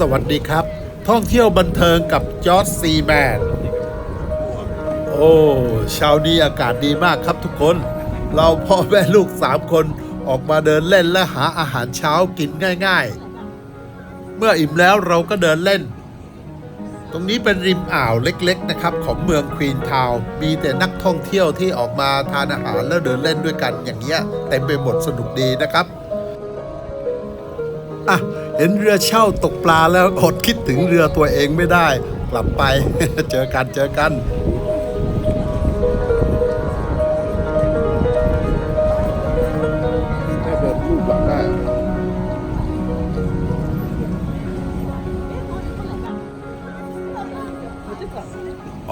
สวัสดีครับ ท่องเที่ยวบันเทิงกับจอร์จซีแมน โอ้เช้านี้อากาศดีมากครับทุกคน เราพ่อแม่ลูกสามคนออกมาเดินเล่นและหาอาหารเช้ากินง่าย ๆ เมื่ออิ่มแล้วเราก็เดินเล่น ตรงนี้เป็นริมอ่าวเล็กๆนะครับ ของเมืองควีนทาวน์มีแต่นักท่องเที่ยวที่ออกมาทานอาหารแล้วเดินเล่นด้วยกันอย่างเงี้ยเต็มไปหมดสนุกดีนะครับ เห็นเรือเช่าตกปลาแล้วอดคิดถึงเรือตัวเองไม่ได้ กลับไปเจอกันเจอกันเดินรูปหลังได้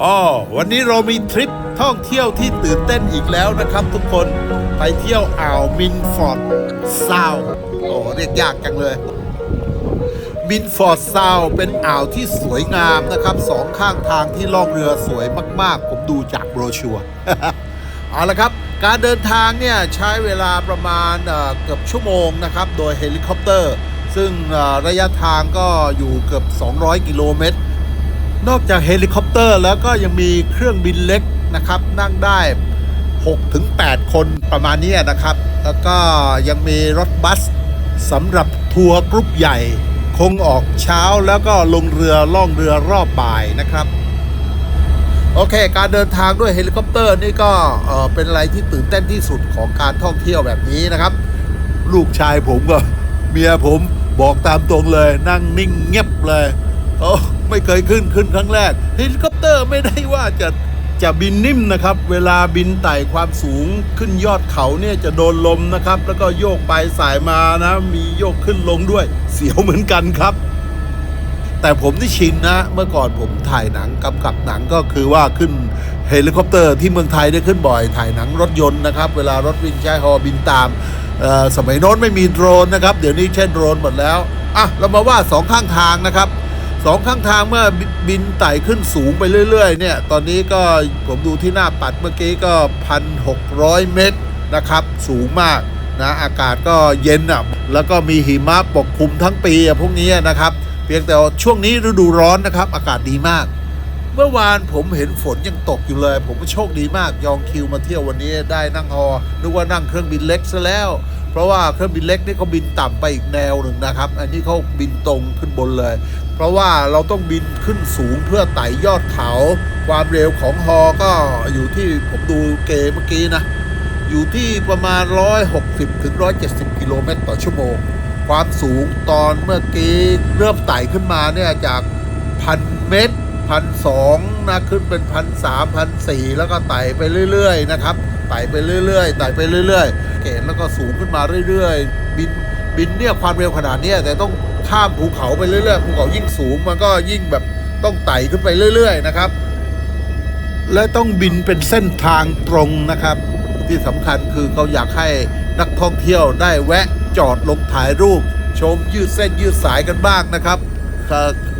อ๋อวันนี้เรามีทริปท่องเที่ยวที่ตื่นเต้นอีกแล้วนะครับทุกคนไปเที่ยวอ่าวมินฟอร์ดซาวโอ้เรียกยากจังเลย มินฟอร์ดซาวเป็นอ่าวที่สวยงามนะครับสองข้างทางที่ล่องเรือสวยมาก ๆ ผมดูจากโบรชัวร์เอาละครับ การเดินทางเนี่ยใช้เวลาประมาณเกือบชั่วโมงนะครับ โดยเฮลิคอปเตอร์ ซึ่งระยะทางก็อยู่เกือบ 200 กิโลเมตร นอกจากเฮลิคอปเตอร์แล้วก็ยังมีเครื่องบินเล็กนะครับ นั่งได้ 6-8ถึง8คนประมาณนี้นะครับ แล้วก็ยังมีรถบัสสำหรับทัวร์กรุ๊ปใหญ่ คงออกเช้าแล้วก็ลงเรือล่องเรือรอบบ่ายนะครับ โอเค การเดินทางด้วยเฮลิคอปเตอร์นี่ก็เป็นอะไรที่ตื่นเต้นที่สุดของการท่องเที่ยวแบบนี้นะครับ ลูกชายผมก็เมียผมบอกตามตรงเลย นั่งนิ่งเงียบเลย โอ้ไม่เคยขึ้นขึ้นครั้งแรกเฮลิคอปเตอร์ไม่ได้ว่าจะ จะบินนิ่มนะครับ เวลาบินไต่ความสูงขึ้นยอดเขาเนี่ยจะโดนลมนะครับ แล้วก็โยกไปสายมานะ มีโยกขึ้นลงด้วย เสียวเหมือนกันครับ แต่ผมที่ชินนะ เมื่อก่อนผมถ่ายหนังกำกับหนังก็คือว่าขึ้นเฮลิคอปเตอร์ที่เมืองไทยได้ขึ้นบ่อย ถ่ายหนังรถยนต์นะครับ เวลารถวิ่งใช้ฮอบินตามสมัยโน้นไม่มีโดรนนะครับ เดี๋ยวนี้ใช้โดรนหมดแล้วอะเรามาว่าสองข้างทางนะครับ สองข้างทางเมื่อบินไต่ขึ้นสูงไปเรื่อยๆเนี่ยตอนนี้ก็ผมดูที่หน้าปัดเมื่อกี้ก็พันหกร้อยเมตรนะครับ สูงมากนะอากาศก็เย็นอะแล้วก็มีหิมะปกคลุมทั้งปีอะพวกนี้นะครับ เพียงแต่ช่วงนี้ฤดูร้อนนะครับ อากาศดีมาก เมื่อวานผมเห็นฝนยังตกอยู่เลย ผมก็โชคดีมากยองคิวมาเที่ยววันนี้ได้นั่งฮอนึกว่านั่งเครื่องบินเล็กซะแล้ว เพราะว่าเครื่องบินเล็กนี่เขาบินต่ำไปอีกแนวหนึ่งนะครับ อันนี้เขาบินตรงขึ้นบนเลย เพราะว่าเราต้องบินขึ้นสูงเพื่อไต่ยอดเขา ความเร็วของฮอก็อยู่ที่ผมดูเกมเมื่อกี้นะ อยู่ที่ประมาณ 160ถึง170 กิโลเมตรต่อชั่วโมง ความสูงตอนเมื่อกี้เริ่มไต่ขึ้นมาเนี่ยจากพันเมตรพันสองนะขึ้นเป็นพันสามพันสี่แล้วก็ไต่ไปเรื่อยๆนะครับไต่ไปเรื่อยๆไต่ไปเรื่อยๆเกณฑ์แล้วก็สูงขึ้นมาเรื่อยๆ บินบินเนี่ยความเร็วขนาดนี้แต่ต้อง ข้ามภูเขาไปเรื่อยๆภูเขายิ่งสูงมันก็ยิ่งแบบต้องไต่ขึ้นไปเรื่อย ๆ นะครับ และต้องบินเป็นเส้นทางตรงนะครับ ที่สำคัญคือเขาอยากให้นักท่องเที่ยวได้แวะจอดลงถ่ายรูป ชมยืดเส้นยืดสายกันบ้างนะครับ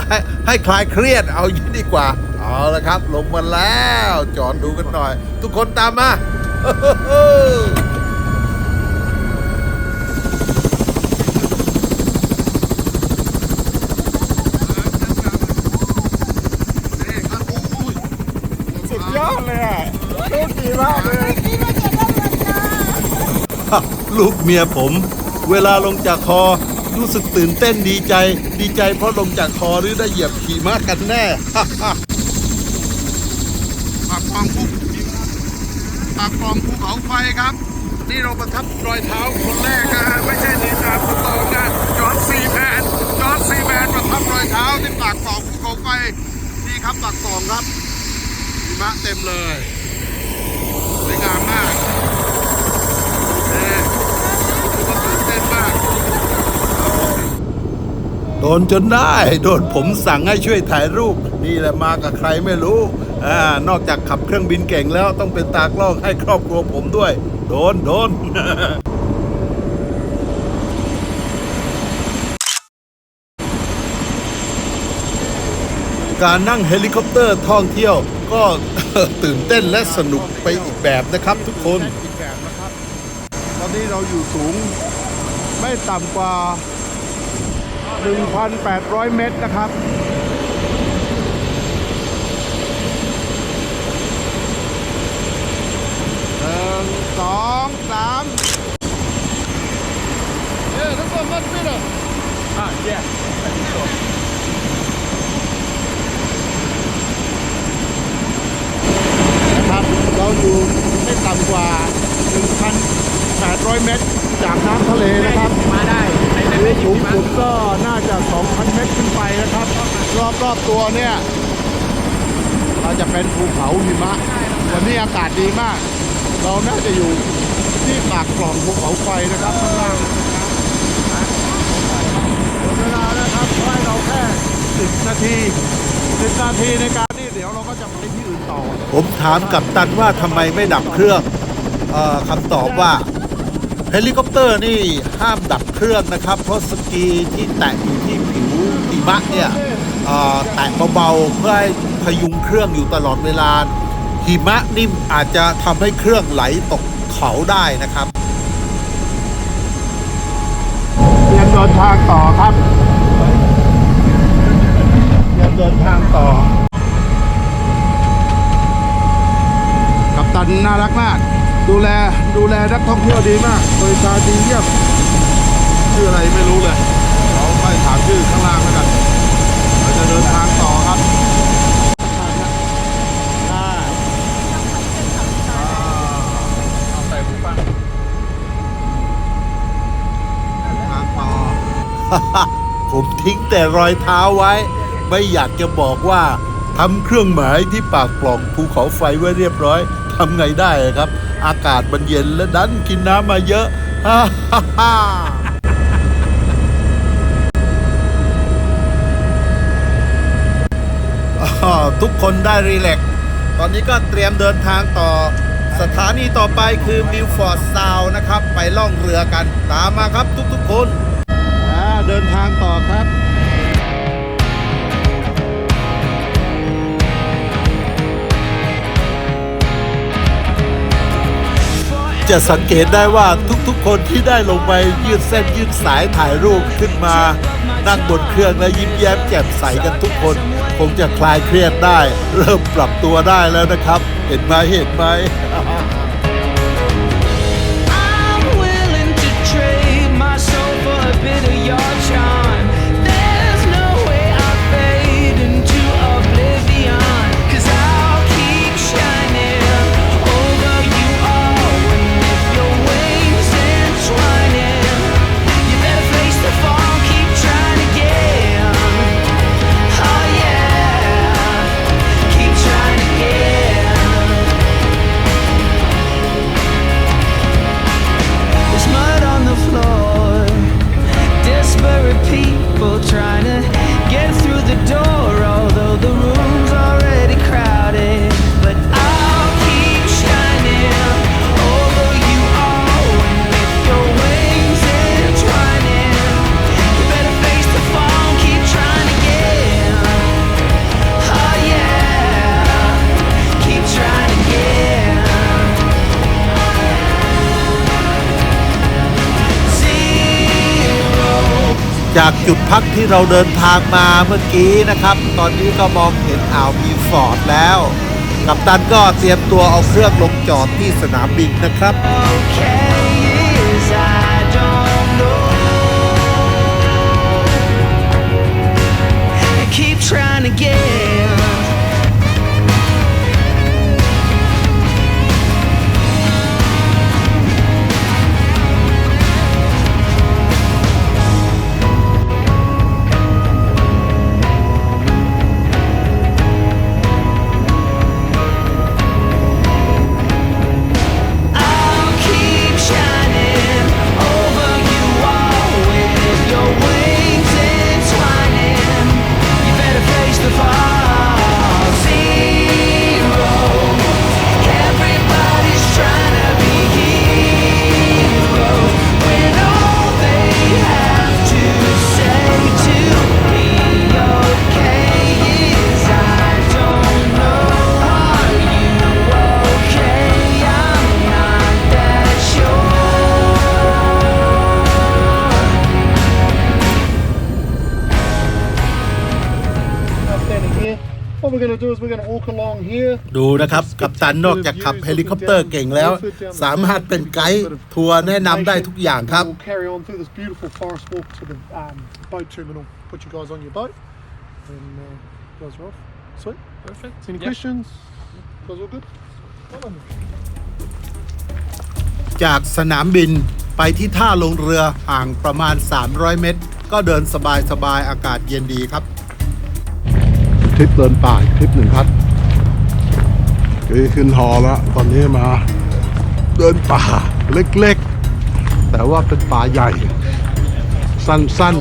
ให้ให้คลายเครียดเอาอย่างนี้ดีกว่า เอาละครับ ลงมาแล้ว จอดดูกันหน่อย ทุกคนตามมา สุดยอดเลยอ่ะโชคดีมากเลยลูกเมียผม เวลาลงจากคอรู้สึกตื่นเต้นดีใจ ดีใจเพราะลงจากคอหรือได้เหยียบขี่ม้ากันแน่ปากคลองภูปากคลองภูเขาไฟครับ นี่เราประทับรอยเท้าคนแรกนะไม่ใช่เนตาคนโตนะจอร์ดซีแมนจอร์ดซีแมนประทับรอยเท้าที่ปากคลองภูเขาไฟนี่ครับปากคลองครับหิมะเต็มเลยสวยงามมากเอ๊ะรู้สึกว่าตื่นเต้นมาก โดนจนได้ โดนผมสั่งให้ช่วยถ่ายรูป นี่แหละมากับใครไม่รู้อ่านอกจากขับเครื่องบินเก่งแล้วต้องเป็นตากล้องให้ครอบครัวผมด้วย โดนโดนการนั่งเฮลิคอปเตอร์ท่องเที่ยวก็ตื่นเต้นและสนุกไปอีกแบบนะครับทุกคนอีกแบบนะครับตอนนี้เราอยู่สูงไม่ต่ำกว่า 1,800 เมตรนะครับ หนึ่งสองสามเฮ้ยทุกคนมัดไม่ได้อะเย้นะครับเราอยู่ไม่ต่ำกว่า 1,800 เมตร จากน้ำทะเลนะครับ มาได้ ในในในสูงสุดก็น่าจะ 2,000 เมตรขึ้นไปนะครับ รอบๆตัวเนี่ย เราจะเป็นภูเขาหิมะ วันนี้อากาศดีมาก เราน่าจะอยู่ที่ปากกล่องภูเขาไฟนะครับข้างล่างเวลาแล้วครับให้เราแค่ 10 นาที 10 นาทีในการที่เดี๋ยวเราก็จะไปที่อื่นต่อ ผมถามกับตันว่าทำไมไม่ดับเครื่องออคำตอบว่า เฮลิคอปเตอร์นี่ห้ามดับเครื่องนะครับ เพราะสกีที่แตะอยู่ที่ผิวหิมะเนี่ยแตะเบาๆเพื่อให้พยุงเครื่องอยู่ตลอดเวลาหิมะนิ่มอาจจะทำให้เครื่องไหลตกเขาได้นะครับเตรียมเดินทางต่อครับเตรียมเดินทางต่อ กัปตันน่ารักมาก ดูแลดูแลนักท่องเที่ยวดีมากบริการดีเยี่ยมชื่ออะไรไม่รู้เลยเราไม่ถามชื่อข้างล่างแล้วกันเราจะเดินทางต่อครับอ่าเอาใส่หูฟังทางต่อผมทิ้งแต่รอยเท้าไว้ ไม่อยากจะบอกว่าทำเครื่องหมายที่ปากปล่องภูเขาไฟไว้เรียบร้อย ทำไงได้ครับ อากาศมันเย็นและดันกินน้ำมาเยอะฮ่าฮ่าฮ่าทุกคนได้รีแลกตอนนี้ก็เตรียมเดินทางต่อ สถานีต่อไปคือมิลฟอร์ดซาวนะครับ ไปล่องเรือกัน ตามมาครับทุกๆคนเดินทางต่อครับ จะสังเกตได้ว่าทุกๆ คนที่ได้ลงไปยืดเส้นยืดสายถ่ายรูปขึ้นมา นั่งบนเครื่องและยิ้มแย้มแจ่มใสกันทุกคน คงจะคลายเครียดได้ เริ่มปรับตัวได้แล้วนะครับ เห็นไหมเห็นไหม พักที่เราเดินทางมาเมื่อกี้นะครับ ตอนนี้ก็มองเห็นอ่าวมีฟอร์ดแล้ว กัปตันก็เตรียมตัวเอาเครื่องลงจอดที่สนามบินนะครับ okay is I don't know. I keep trying again. I'll ดูนะครับ กัปตันนอกจากขับเฮลิคอปเตอร์เก่งแล้ว สามารถเป็นไกด์ทัวร์แนะนำได้ทุกอย่างครับ We'll carry on through this beautiful forest walk to the um, boat terminal. Put you guys on your boat, and uh, you guys are off. Sweet. Perfect. Any Yep. questions? Guys all good? Well done. จากสนามบินไปที่ท่าลงเรือห่างประมาณ 300 เมตร ก็เดินสบายๆ อากาศเย็นดีครับ ทริปเดินป่าอีกทริปหนึ่งครับ คือขึ้นฮอแล้ว ตอนนี้มาเดินป่าเล็กๆ แต่ว่าเป็นป่าใหญ่ สั้น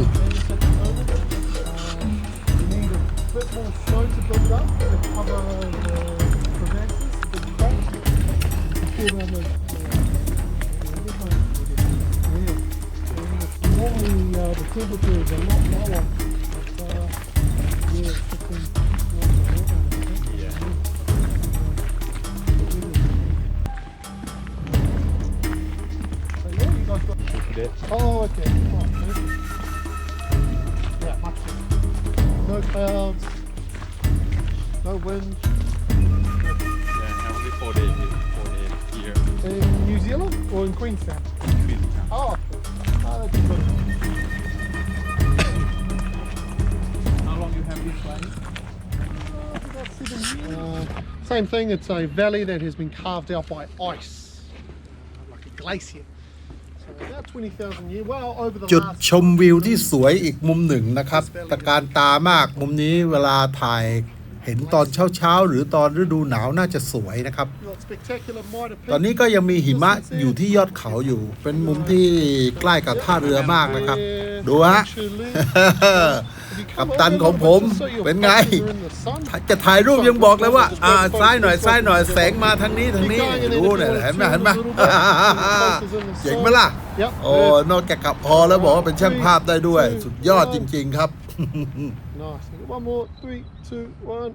You need same thing, it's a valley that has been carved out by ice, like a glacier. So about 20,000 years, well over the จุด last ชมวิวที่สวยอีกมุมหนึ่งนะครับตะการตามากมุมนี้เวลาถ่ายเห็นตอนเช้าๆ หรือตอนฤดูหนาวน่าจะสวยนะครับ got spectacular Mitre Peak. ตอนนี้ก็ยังมีหิมะอยู่ที่ยอดเขาอยู่ เป็นมุมที่ใกล้กับท่าเรือมากนะครับ ดูฮะ กัปตันของผมเป็นไง จะถ่ายรูปยังบอกเลยว่า อ่าซ้ายหน่อยซ้ายหน่อยแสงมาทางนี้ทางนี้ดูเนี่ยเห็นไหมเห็นไหมเจ๋งไหมล่ะโอ้นอกจากขับพอแล้วบอกว่าเป็นช่างภาพได้ด้วย สุดยอดจริง ๆ ครับ Nice. One more. Three, two, one.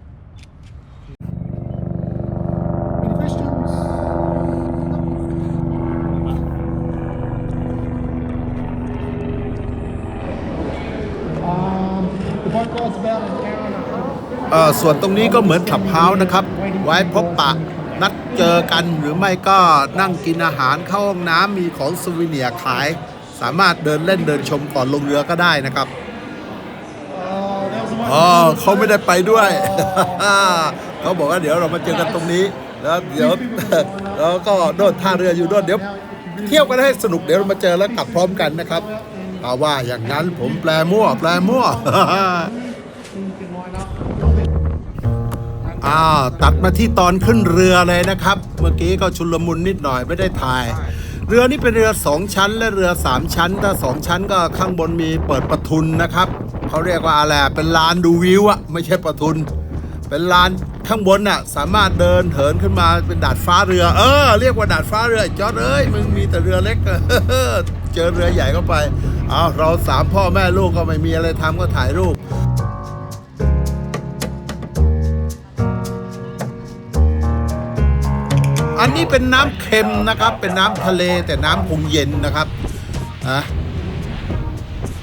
ส่วนตรงนี้ก็เหมือนขับเฮาส์นะครับ ไว้พบปะนัดเจอกันหรือไม่ก็นั่งกินอาหารเข้าห้องน้ำมีของสวิเนียขาย สามารถเดินเล่นเดินชมก่อนลงเรือก็ได้นะครับอ๋อเขาไม่ได้ไปด้วย เขาบอกว่าเดี๋ยวเรามาเจอกันตรงนี้ แล้วเดี๋ยวแล้วก็โดดท่าเรืออยู่โดดเดี๋ยวเที่ยวกันให้สนุกเดี๋ยวเรามาเจอแล้วกลับพร้อมกันนะครับ เอาว่าอย่างนั้นผมแปลมั่ว แปลมั่วอ้าตัดมาที่ตอนขึ้นเรือเลยนะครับ เมื่อกี้ก็ชุลมุนนิดหน่อยไม่ได้ถ่าย เรือนี่เป็นเรือสองชั้น และเรือสามชั้น ถ้าสองชั้นก็ข้างบนมีเปิดประทุนนะครับเขาเรียกว่าอะไรเป็นลานดูวิวอะไม่ใช่ประทุน เป็นลานข้างบนน่ะสามารถเดินเหินขึ้นมาเป็นดาดฟ้าเรือ เออ เรียกว่าดาดฟ้าเรือจอดเอ้ยมึงมีแต่เรือเล็ก เจอเรือใหญ่เข้าไปเอาเราสามพ่อแม่ลูกก็ไม่มีอะไรทำก็ถ่ายรูปอันนี้เป็นน้ำเค็มนะครับ เป็นน้ำทะเลแต่น้ำคงเย็นนะครับอะ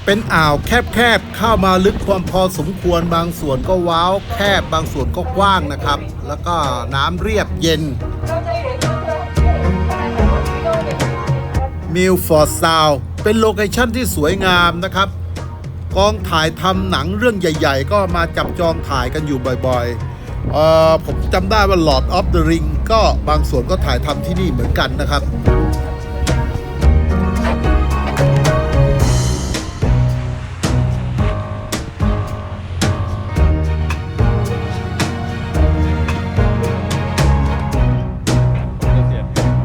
เป็นอ่าวแคบๆเข้ามาลึกความพอสมควรบางส่วนก็ว้าวแคบบางส่วนก็กว้างนะครับ แล้วก็น้ำเรียบเย็น มิลฟอร์ดซาวเป็นโลเคชั่นที่สวยงามนะครับกองถ่ายทำหนังเรื่องใหญ่ ๆ ก็มาจับจองถ่ายกันอยู่บ่อยๆเออผมจำได้ว่า Lord of the Ring ก็บางส่วนก็ถ่ายทำที่นี่เหมือนกันนะครับ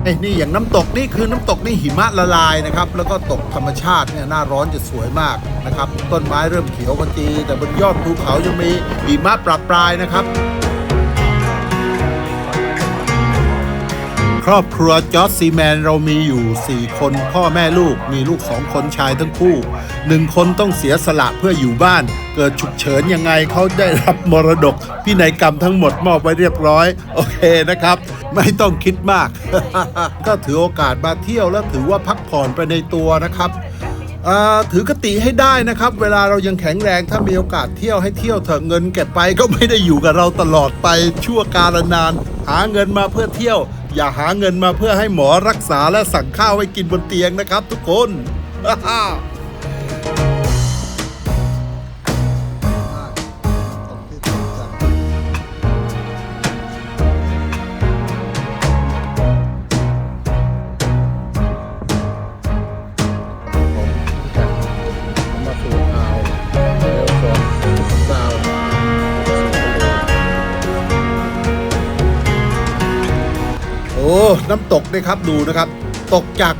ไอ้นี่อย่างน้ำตกนี่คือน้ำตกนี่หิมะละลายนะครับ แล้วก็ตกธรรมชาติเนี่ยหน้าร้อนจะสวยมากนะครับ ต้นไม้เริ่มเขียวกจีแต่บนยอดภูเขายังมีหิมะปรับปลายนะครับ ครอบครัวจอร์จซีแมนเรามีอยู่ 4 คนพ่อแม่ลูกมีลูก2คนชายทั้งคู่หนึ่งคนต้องเสียสละเพื่ออยู่บ้าน เกิดฉุกเฉินยังไงเขาได้รับมรดกพินัยกรรมทั้งหมดมอบไว้เรียบร้อย โอเคนะครับ ไม่ต้องคิดมาก ก็ถือโอกาสมาเที่ยวแล้วถือว่าพักผ่อนไปในตัวนะครับถือกติให้ได้นะครับ เวลาเรายังแข็งแรงถ้ามีโอกาสเที่ยวให้เที่ยวเถอะเงินเก็บไปก็ไม่ได้อยู่กับเราตลอดไปชั่วกาลนาน หาเงินมาเพื่อเที่ยว อย่าหาเงินมาเพื่อให้หมอรักษาและสั่งข้าวให้กินบนเตียงนะครับทุกคน น้ำตกนี่ครับดูนะครับ ตกจาก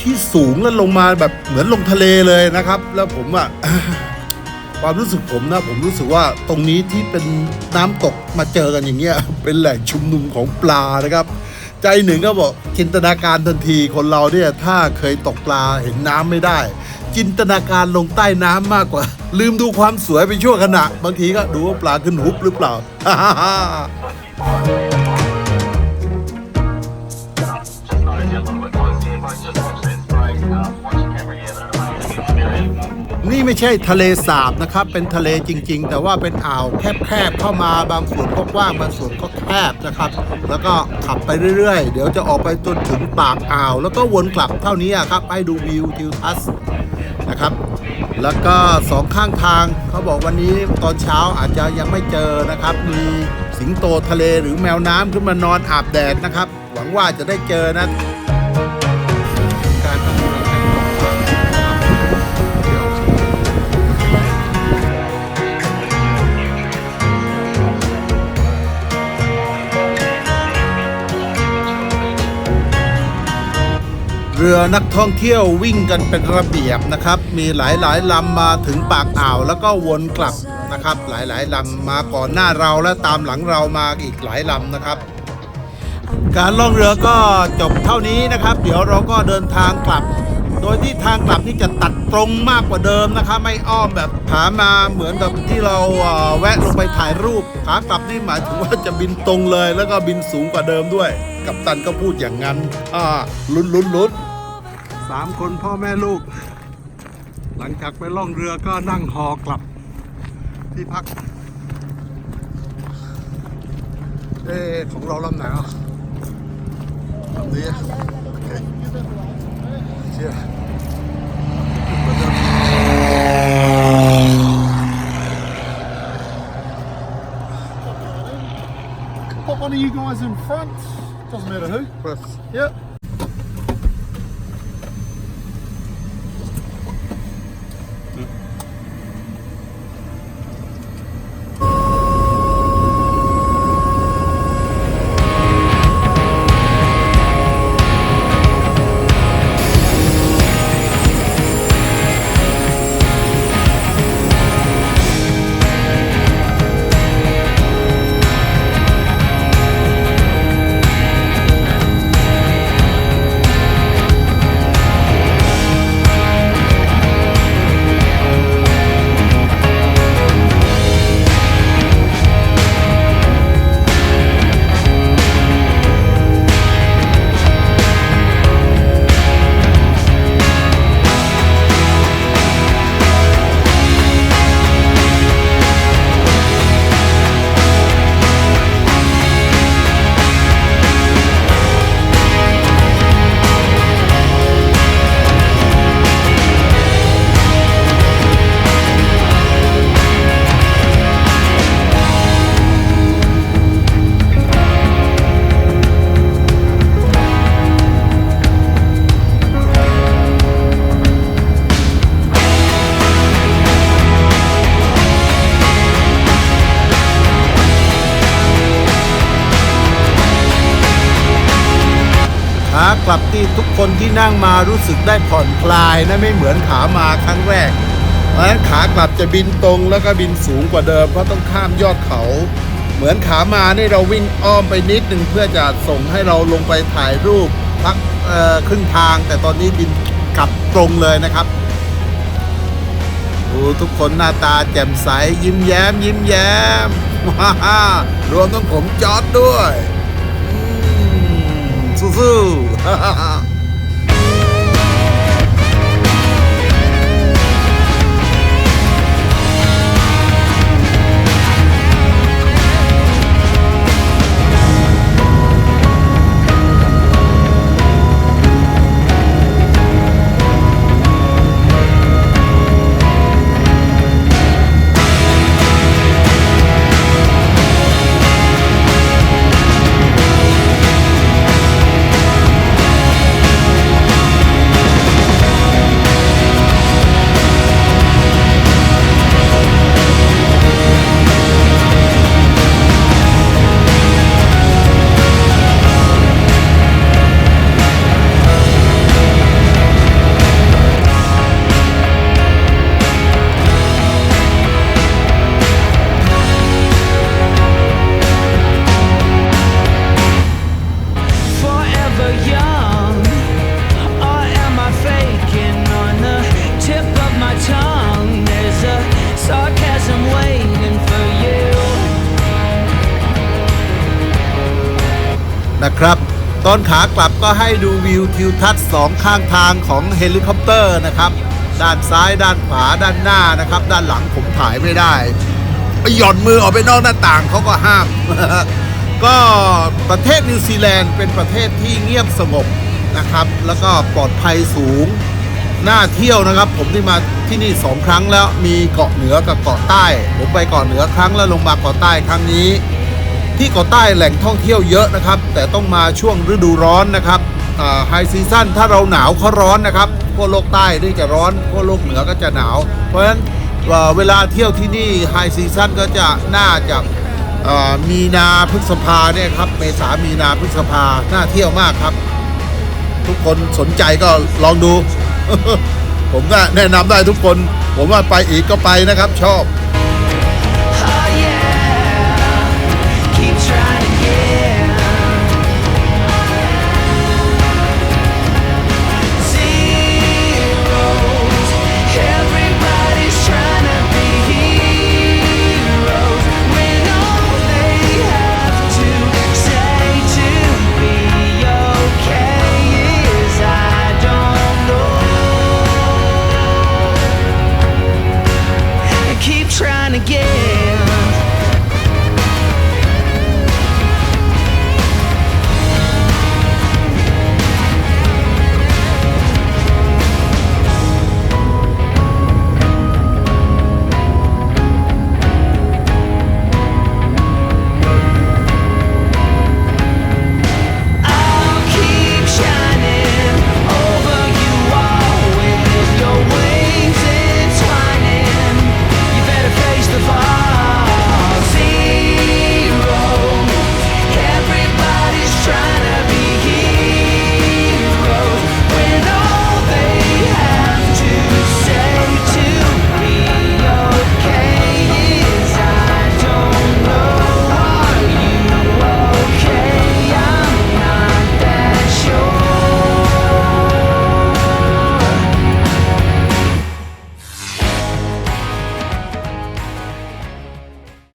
ที่สูงแล้วลงมาแบบเหมือนลงทะเลเลยนะครับ แล้วผมอะความรู้สึกผมนะผมรู้สึกว่าตรงนี้ที่เป็นน้ำตกมาเจอกันอย่างเงี้ยเป็นแหล่งชุมนุมของปลานะครับ ใจหนึ่งก็บอกจินตนาการทันทีคนเราเนี่ยถ้าเคยตกปลาเห็นน้ำไม่ได้ จินตนาการลงใต้น้ำมากกว่า ลืมดูความสวยไปชั่วขณะ บางทีก็ดูว่าปลาขึ้นฮุบหรือเปล่า นี่ไม่ใช่ทะเลสาบนะครับ เป็นทะเลจริง ๆ แต่ว่าเป็นอ่าวแคบๆเข้ามาบางส่วนก็กว้างบางส่วนก็แคบนะครับ แล้วก็ขับไปเรื่อยๆ เดี๋ยวจะออกไปจนถึงปากอ่าว แล้วก็วนกลับเท่านี้ครับให้ดูวิวทิวทัศน์นะครับ แล้วก็สองข้างทางเขาบอกวันนี้ตอนเช้าอาจจะยังไม่เจอนะครับ มีสิงโตทะเลหรือแมวน้ำขึ้นมานอนอาบแดดนะครับ หวังว่าจะได้เจอนะ เรือนักท่องเที่ยววิ่งกันเป็นระเบียบนะครับ มีหลายๆลำมาถึงปากอ่าวแล้วก็วนกลับนะครับ หลายๆลำมาก่อนหน้าเราและตามหลังเรามาอีกหลายลำนะครับ การล่องเรือก็จบเท่านี้นะครับ เดี๋ยวเราก็เดินทางกลับ โดยที่ทางกลับนี่จะตัดตรงมากกว่าเดิมนะครับ ไม่อ้อมแบบขามาเหมือนกับที่เราแวะลงไปถ่ายรูปขากลับนี่หมายถึงว่าจะบินตรงเลย แล้วก็บินสูงกว่าเดิมด้วยกัปตันก็พูดอย่างนั้น อ่า ลุ้นลุ้นลุ้น สามคนพ่อแม่ลูก หลังจากไปล่องเรือก็นั่งฮอกลับที่พัก เอ๊ะของเราลำไหนอะลำนี้อะโอเคเชื่อ Put one of you guys in front. Doesn't matter who. เปิด Yep. กลับที่ทุกคนที่นั่งมารู้สึกได้ผ่อนคลายนะไม่เหมือนขามาครั้งแรกเพราะฉะนั้นขากลับจะบินตรงแล้วก็บินสูงกว่าเดิมเพราะต้องข้ามยอดเขา เหมือนขามานี่เราวิ่งอ้อมไปนิดหนึ่งเพื่อจะส่งให้เราลงไปถ่ายรูปพักครึ่งทาง แต่ตอนนี้บินกลับตรงเลยนะครับดูทุกคนหน้าตาแจ่มใสยิ้มแย้ม ยิ้มแย้มว้ารวมทั้งผมจอร์ดด้วย สู้ๆ ตอนขากลับก็ให้ดูวิวทิวทัศน์สองข้างทางของเฮลิคอปเตอร์นะครับ ด้านซ้ายด้านขวาด้านหน้านะครับ ด้านหลังผมถ่ายไม่ได้ไปหย่อนมือออกไปนอกหน้าต่างเขาก็ห้าม ก็ประเทศนิวซีแลนด์เป็นประเทศที่เงียบสงบนะครับ แล้วก็ปลอดภัยสูงน่าเที่ยวนะครับ ผมที่มาที่นี่สองครั้งแล้วมีเกาะเหนือกับเกาะใต้ ผมไปเกาะเหนือครั้งแล้วลงมาเกาะใต้ครั้งนี้ ที่เกาะใต้แหล่งท่องเที่ยวเยอะนะครับ แต่ต้องมาช่วงฤดูร้อนนะครับไฮซีซั่นถ้าเราหนาวเขาร้อนนะครับขั้วโลกใต้นี่จะร้อนขั้วโลกเหนือก็จะหนาว เพราะฉะนั้นเวลาเที่ยวที่นี่ไฮซีซั่นก็จะน่าจะมีนาพฤษภาเนี่ยครับเมษามีนาพฤษภาน่าเที่ยวมากครับ ทุกคนสนใจก็ลองดู ผมก็แนะนำได้ทุกคน ผมว่าไปอีกก็ไปนะครับชอบ